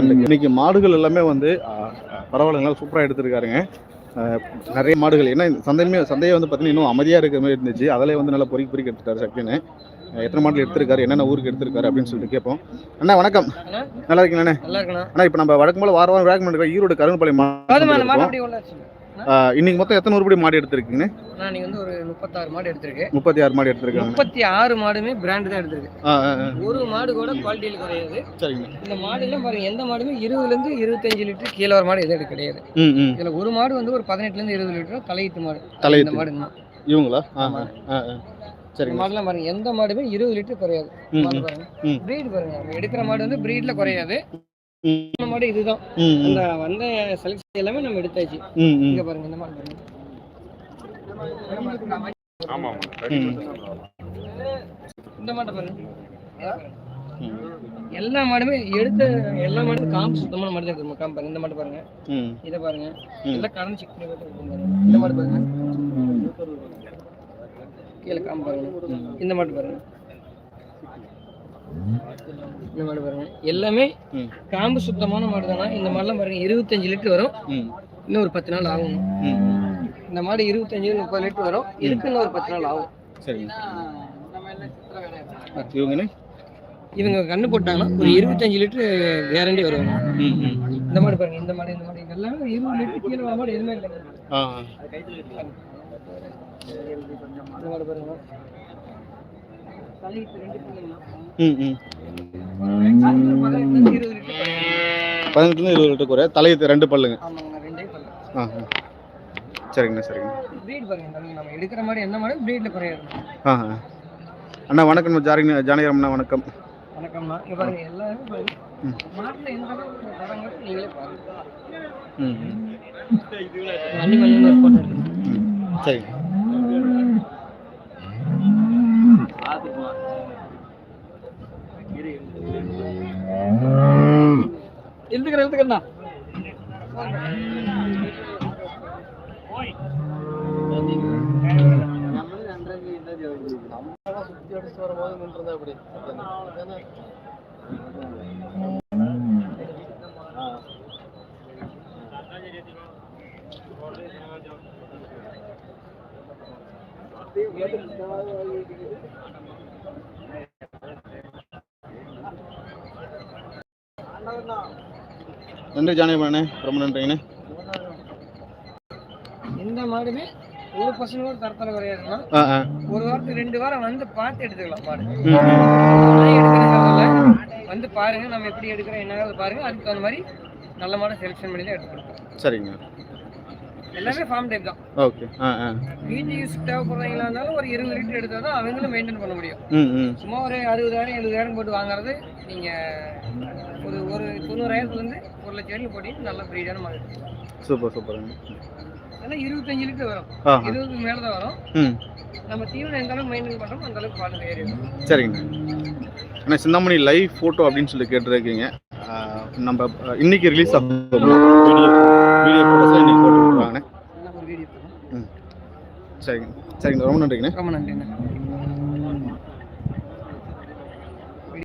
இன்னைக்கு மாடுகள் எல்லாமே வந்து பரவாயில்ல சூப்பராக எடுத்திருக்காருங்க. நிறைய மாடுகள் ஏன்னா இந்த சந்தையுமே சந்தையை வந்து பார்த்தீங்கன்னா இன்னும் அமைதியாக இருக்கிற மாதிரி இருந்துச்சு. அதிலே வந்து நல்லா பொறுக்கி பொறுக்கி எடுத்துட்டாரு சக்தின்னு. எத்தனை மாடல் எடுத்திருக்காரு என்னென்ன ஊருக்கு எடுத்திருக்காரு அப்படின்னு சொல்லிட்டு கேட்போம். அண்ணா வணக்கம். நல்லா இருக்கீங்களா நல்லா அண்ணா இப்போ நம்ம வழக்கம் போல வார வாரம் வேகம் பண்ணுற ஈரோடு கருங்கப்பாளையம் இன்னைக்கு மொத்தம் எத்தனை உருப்படி மாடு எடுத்திருக்கீங்க? நான் நீங்க வந்து ஒரு முப்பத்தாறு மாடு எடுத்திருக்கு முப்பத்தி ஆறு மாடு எடுத்திருக்காங்க. முப்பத்தி ஆறு மாடுமே பிராண்ட் தான் எடுத்திருக்கு. ஒரு மாடு கூட குவாலிட்டியில் கிடையாது. சரிங்க. இந்த மாடுலாம் பாருங்க எந்த மாடுமே இருபதுல இருந்து இருபத்தஞ்சு லிட்டர் கீழே வர மாடு எதுவும் கிடையாது. இதுல ஒரு மாடு வந்து ஒரு பதினெட்டுல இருந்து இருபது லிட்டர் தலையீட்டு மாடு. தலையீத்து. மாடு இவங்களா? சரிங்க. மாடுலாம் பாருங்க எந்த மாடுமே இருபது லிட்டர் குறையாது மாடு பாருங்க. பிரீட் பாருங்க. எடுக்கிற மாடு வந்து பிரீட்ல குறையாது. இந்த மாடு இதுதான் அந்த வந்த செலக்ஷன் எல்லாமே நம்ம எடுத்தாச்சு. இங்க பாருங்க இந்த மாடு பாருங்க ம். இந்த மாட்டை பாருங்க. எல்லா மாடுமே எடுத்த எல்லா மாடும் காம்பு சுத்தமான மாடு தான் இருக்கு காம்பு பாருங்க இந்த மாடு பாருங்க. இதை பாருங்க. எல்லாம் கடன் செக் பண்ணி. இந்த மாடு பாருங்க. கீழே காம்பு பாருங்க. இந்த மாடு பாருங்க. இந்த மாடு பாருங்க. எல்லாமே காம்பு சுத்தமான மாடு தானா இந்த மாடுலாம் பாருங்க இருபத்தஞ்சு லிட்டர் வரும். இன்னும் ஒரு பத்து நாள் ஆகும். இந்த மாடு இருபத்தஞ்சு முப்பது லிட்டர் வரும். இதுக்கு இன்னும் ஒரு பத்து நாள் ஆகும். சரிங்க. இவங்க கண்ணு போட்டாங்கன்னா ஒரு இருபத்தஞ்சு லிட்டர் கேரண்டி வருவாங்க இந்த மாடு பாருங்க இந்த மாடு இந்த மாடு. இதெல்லாம் இருபது லிட்டர் கீழே வர மாடு எதுவுமே இல்லை ஆ. இந்த மாடு பாருங்க. பதினெட்டுலேருந்து இருபது லிட்டர் குறை தலையத்து ரெண்டு பல்லுங்க. ஆ. சரிங்கண்ணா சரிங்க ப்ரீட் பாருங்க நம்ம எடுக்கிற ப்ரீட்ல குறையாது. ஆ ஆ. அண்ணா வணக்கம் ஜானகிராமண்ணா வணக்கம். வணக்கம்ண்ணா இங்க பாருங்க எல்லாமே பாருங்க ம். மாட்டுல எந்த அளவுக்கு தரங்க நீங்களே பாருங்க. ம் ம். வண்டி மணி ஒரு போட்டோ எடுத்து ம் சரிங்க எழுதுக்கிறேன் எழுதுக்கிறேண்ணா நன்றி ஜானகிராமண்ணே ரொம்ப நன்றிங்கண்ணே. எந்த மாடுமே ஒரு பர்சன்ட் கூட தரத்தில் ஆ ஒரு வாரத்துக்கு ரெண்டு வாரம் வந்து பார்த்து எடுத்துக்கலாம் மாடு. வந்து பாருங்க நம்ம எப்படி எடுக்கிறோம் என்னங்கிறது பாருங்க. அதுக்கு தகுந்த மாதிரி நல்ல மாடை செலெக்ஷன் பண்ணி தான் எடுத்து கொடுப்போம். சரிங்க. எல்லாமே ஃபார்ம் டைப் தான். ஓகே. ஆ ஆ. வீட்டு யூஸ் தேவைப்படுறவங்களா இருந்தாலும் ஒரு இருபது லிட்டர் எடுத்தால் தான் அவங்களும் மெயின்டைன் பண்ண முடியும். சும்மா ஒரு அறுபதாயிரம் எழுபதாயிரம் போட்டு வாங்குறது நீங்கள் ஒரு ஒரு தொண்ணூறாயிரத்துலேருந்து ஒரு லட்சம் வரைக்கும் போட்டிங்கன்னா நல்ல ப்ரீடான மாடு. சூப்பர் சூப்பருங்க அதெல்லாம் இருபத்தஞ்சு லிட்டர் வரும். இருபதுக்கு மேலே தான் வரும் நம்ம தீவனம் எந்த அளவுக்கு மெயின்டைன் பண்ணுறோமோ அந்த அளவுக்கு பால் ஏறி இருக்கும். சரிங்க. அண்ணா சிந்தாமணி லைவ் ஃபோட்டோ அப்படின்னு சொல்லி கேட்டிருக்கீங்க. நம்ம இன்னைக்கு ரிலீஸ் ஆகும் வீடியோ ஃபோட்டோஸ்லாம் இன்னைக்கு போட்டுருக்காங்கண்ணே சரிங்க. சரிங்க. ரொம்ப நன்றிங்கண்ணே. ரொம்ப நன்றிண்ணா